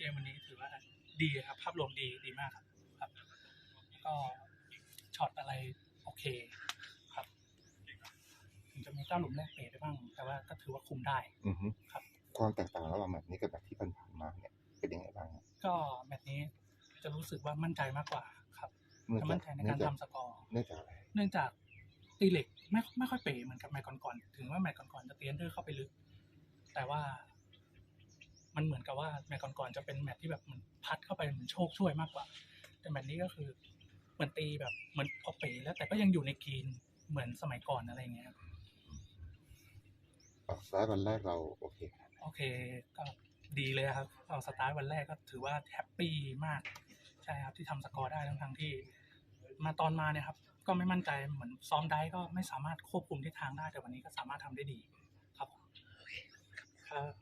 เกมวันนี้ถือว่าดีครับ ภาพรวมดีดีมากครับครับแล้วก็ช็อตอะไรโอเคครับถึงจะมีเจ้าหลุมแรกเปรตไปบ้าง แต่ว่าก็ถือว่าคุมได้ อือฮึครับ ความแตกต่างระหว่างแบบนี้กับแบบที่ผ่านๆมาเนี่ยเป็นยังไงบ้างครับก็แมตช์นี้จะรู้สึกว่ามั่นใจมากกว่าครับเนื่องจะจามั่กนใจในเนื่กาองรจากทำสกอร์ เนื่องจากอะไรเนื่องจากตีเหล็กไม่ไม่ค่อยเป๋เหมือนกับแมตช์ก่อนๆ ถึงว่าแมตช์ก่อนๆจะเตียนเดอร์เข้าไปลึก แต่ว่า มันเหมือนกับว่าแมตช์ก่อนๆจะเป็นแมตช์ที่แบบเหมันพัดเข้าไปเหมือนโชคช่วยมากกว่า แต่แมตช์นี้ก็คือเหมือนตีแบบเหมือนพอเป๋แล้วแต่ก็ยังอยู่ในกรีนเหมือนสมัยก่อนอะไรอย่างเงี้ยครับออกสตาร์ทวันแรกเราโอเคโอเคก็ดีเลยครับเอาสตาร์ทวันแรกก็ถือว่าแฮปปี้มากใช่ครับที่ทำสกอร์ได้ทั้งทงๆที่มาตอนมาเนี่ยครับ ก็ไม่มั่นใจเหมือนซ้อมได้ก็ไม่สามารถควบคุมทิศทางได้แต่วันนี้ก็สามารถทำได้ดี ครับผมครับ